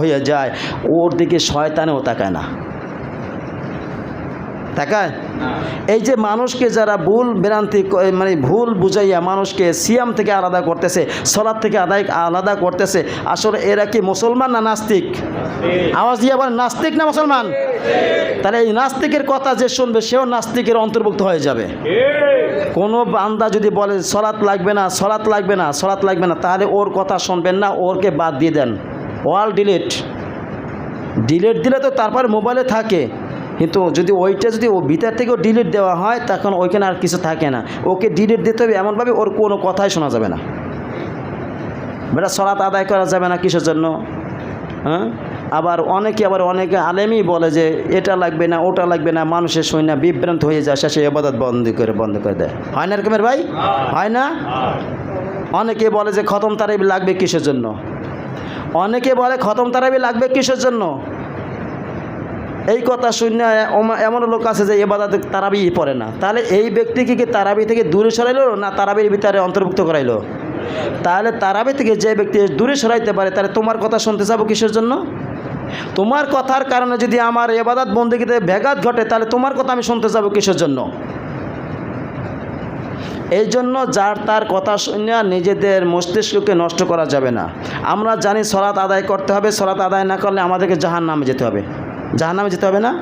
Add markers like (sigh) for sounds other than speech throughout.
হয়ে যায়, ওর দিকে শয়তানেও তাকায় না। তাকায়? এই যে মানুষকে যারা ভুল ভ্রান্তি মানে ভুল বুঝাইয়া মানুষকে সিয়াম থেকে আলাদা করতেছে, সলাদ থেকে আদায় আলাদা করতেছে, আসলে এরা কি মুসলমান না নাস্তিক? আওয়াজ দিয়ে আবার নাস্তিক না মুসলমান? তাহলে এই নাস্তিকের কথা যে শুনবে, সেও নাস্তিকের অন্তর্ভুক্ত হয়ে যাবে। কোনো বান্দা যদি বলে সলাৎ লাগবে না সলাৎ লাগবে না সলাৎ লাগবে না, তাহলে ওর কথা শুনবেন না, ওরকে বাদ দিয়ে দেন। ওয়াল ডিলিট ডিলিট দিলে তো তারপর মোবাইলে থাকে। কিন্তু যদি ওইটা যদি ও ভিতর থেকেও ডিলিট দেওয়া হয়, তখন ওইখানে আর কিছু থাকে না। ওকে ডিলিট দিতে হবে এমনভাবে ওর কোনো কথাই শোনা যাবে না। বেটা সরাত আদায় করা যাবে না কিসের জন্য? হ্যাঁ? আবার অনেকে আবার অনেকে আলেমই বলে যে, এটা লাগবে না, ওটা লাগবে না, মানুষের শুনে বিভ্রান্ত হয়ে যায় শেষে এবাদত বন্ধ করে বন্ধ করে দেয়। হয় না এরকমের ভাই? হয় না? অনেকে বলে যে, খতম তারাবি লাগবে কিসের জন্য? অনেকে বলে খতম তারাবি লাগবে কিসের জন্য? এই কথা শূন্য এমন লোক আছে যে এবাদাতে তারাবি পড়ে না। তাহলে এই ব্যক্তিকে কি তারাবি থেকে দূরে সরাইলো না তারাবির ভিতরে অন্তর্ভুক্ত করাইলো? তাহলে তারাবি থেকে যে ব্যক্তি দূরে সরাইতে পারে, তাহলে তোমার কথা শুনতে যাব কিসের জন্য? তোমার কথার কারণে যদি আমার এবাদাত বন্দিগিতে ব্যাঘাত ঘটে, তাহলে তোমার কথা আমি শুনতে যাব কিসের জন্য? এই জন্য যার তার কথা শুনে নিজেদের মস্তিষ্ককে নষ্ট করা যাবে না। আমরা জানি সলাৎ আদায় করতে হবে, সলাৎ আদায় না করলে আমাদেরকে জাহান নামে যেতে হবে। জাহান নামে যেতে হবে না?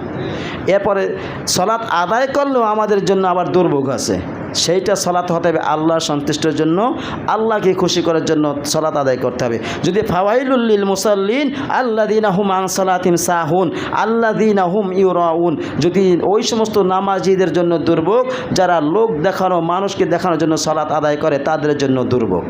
এরপরে সলাৎ আদায় করলেও আমাদের জন্য আবার দুর্ভোগ আছে। সেইটা সলাৎ হতে হবে আল্লাহর সন্তুষ্টের জন্য, আল্লাহকে খুশি করার জন্য সলাৎ আদায় করতে হবে। যদি ফাওয়াইলুল্লিল মুসাল্লিন আল্লা দিন আহুম আন সালাতিম সাহুন আল্লা দিন আহুম ইউরাউন। যদি ওই সমস্ত নামাজিদের জন্য দুর্ভোগ, যারা লোক দেখানো, মানুষকে দেখানোর জন্য সলাৎ আদায় করে, তাদের জন্য দুর্ভোগ।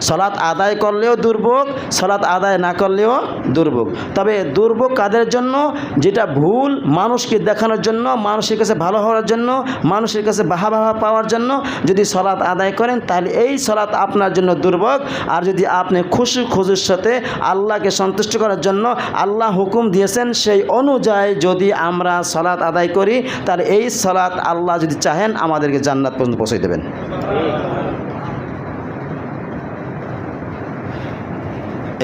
সলাৎ আদায় করলেও দুর্ভোগ সলাৎ আদায় না করলেও দুর্ভোগ। তবে দুর্ভোগ কাদের জন্য? যেটা ভুল, মানুষকে দেখানোর জন্য, মানুষের কাছে ভালো হওয়ার জন্য, মানুষের কাছে বাহা বাহা পাওয়ার জন্য যদি সলাৎ আদায় করেন, তাহলে এই সলাৎ আপনার জন্য দুর্ভোগ। আর যদি আপনি খুশি খুশির সাথে আল্লাহকে সন্তুষ্ট করার জন্য আল্লাহ হুকুম দিয়েছেন, সেই অনুযায়ী যদি আমরা সলাৎ আদায় করি, তাহলে এই সলাৎ আল্লাহ যদি চাহেন, আমাদেরকে জান্নাত পর্যন্ত পৌঁছে দেবেন।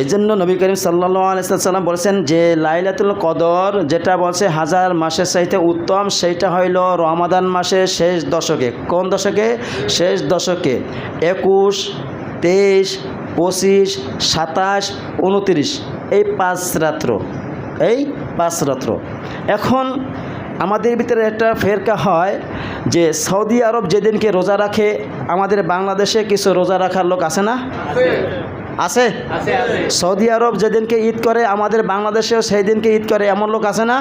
এই জন্য নবী করিম সাল্লাম বলেছেন যে লাইলাতুল কদর যেটা বলছে হাজার মাসের চাইতে উত্তম, সেইটা হইল রমাদান মাসের শেষ দশকে। কোন দশকে? শেষ দশকে। একুশ, তেইশ, পঁচিশ, সাতাশ, উনত্রিশ। এই পাঁচ রাত্র। এই পাঁচ রাত্র। এখন আমাদের ভিতরে একটা ফেরকা হয় যে সৌদি আরব যেদিনকে রোজা রাখে, আমাদের বাংলাদেশে কিছু রোজা রাখার লোক আছে না? আছে? সৌদি আরব যেদিনকে ঈদ করে আমাদের বাংলাদেশেও সেই দিনকে ঈদ করে এমন লোক আছে না?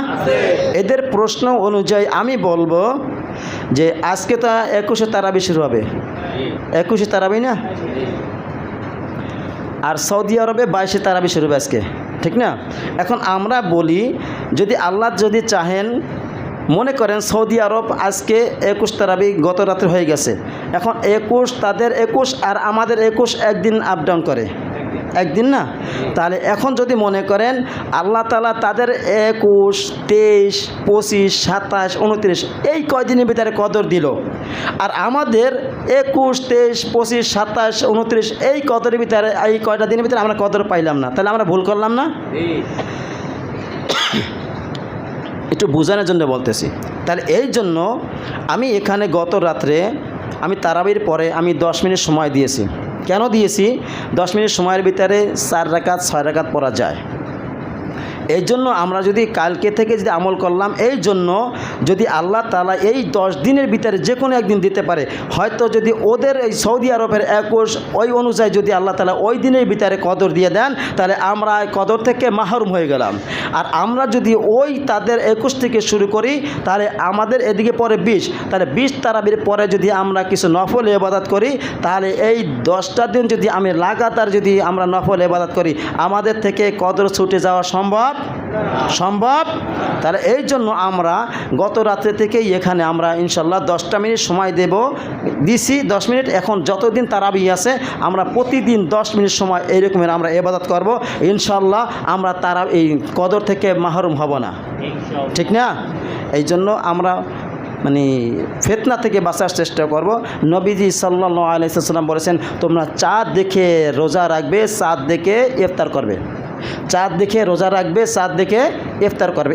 এদের প্রশ্ন অনুযায়ী আমি বলব যে আজকে তো একুশে তারাবি শুরু হবে। একুশে তারাবি না? আর সৌদি আরবে বাইশে তারাবি শুরু হবে আজকে। ঠিক না? এখন আমরা বলি যদি আল্লাহ যদি চাহেন মনে করেন সৌদি আরব আজকে একুশ তারাবি গত রাত্রে হয়ে গেছে। এখন একুশ তাদের একুশ আর আমাদের একুশ একদিন আপ ডাউন করে। একদিন না? তাহলে এখন যদি মনে করেন, আল্লাহ তালা তাদের একুশ, তেইশ, পঁচিশ, সাতাশ, উনত্রিশ, এই কয়দিনের ভিতরে কদর দিল। আর আমাদের একুশ, তেইশ, পঁচিশ, সাতাশ, উনত্রিশ, এই কদরের ভিতরে, এই কয়টা দিনের ভিতরে আমরা কদর পাইলাম না। তাহলে আমরা ভুল করলাম না? (coughs) একটু বোঝানোর জন্য বলতেছি। তাহলে এই জন্য আমি এখানে গত রাত্রে আমি তারাবির পরে আমি দশ মিনিট সময় দিয়েছি। কেন দিয়েছি? দশ মিনিট সময়ের ভিতরে চার রাকাত ছয় রাকাত পড়া যায়। এই জন্য আমরা যদি কালকে থেকে যদি আমল করলাম এই জন্য যদি আল্লাহ তালা এই দশ দিনের ভিতরে যে কোনো একদিন দিতে পারে, হয়তো যদি ওদের এই সৌদি আরবের একুশ, ওই অনুযায়ী যদি আল্লাহ তালা ওই দিনের ভিতরে কদর দিয়ে দেন, তাহলে আমরা কদর থেকে মাহরুম হয়ে গেলাম। আর আমরা যদি ওই তাদের একুশ থেকে শুরু করি, তাহলে আমাদের এদিকে পরে বিশ, তাহলে বিশ তারাবির পরে যদি আমরা কিছু নফল এবাদাত করি, তাহলে এই দশটা দিন যদি আমি লাগাতার যদি আমরা নফল এবাদাত করি, আমাদের থেকে কদর ছুটে যাওয়া সম্ভব। সম্ভব? তাহলে এই জন্য আমরা গত রাত্রে থেকেই এখানে আমরা ইনশাল্লাহ দশটা মিনিট সময় দেব। দিছি দশ মিনিট। এখন যতদিন তারাবি আছে আমরা প্রতিদিন দশ মিনিট সময় এইরকমের আমরা এবাদত করব। ইনশাল্লাহ আমরা তারা এই কদর থেকে মাহরুম হব না। ঠিক না? এই জন্য আমরা মানে ফেতনা থেকে বাঁচার চেষ্টা করব। নবীজি সাল্লাহ আলাইসাল্লাম বলেছেন তোমরা চাঁদ দেখে রোজা রাখবে চাঁদ দেখে ইফতার করবে। চাঁদ দেখে রোজা রাখবে চাঁদ দেখে ইফতার করবে।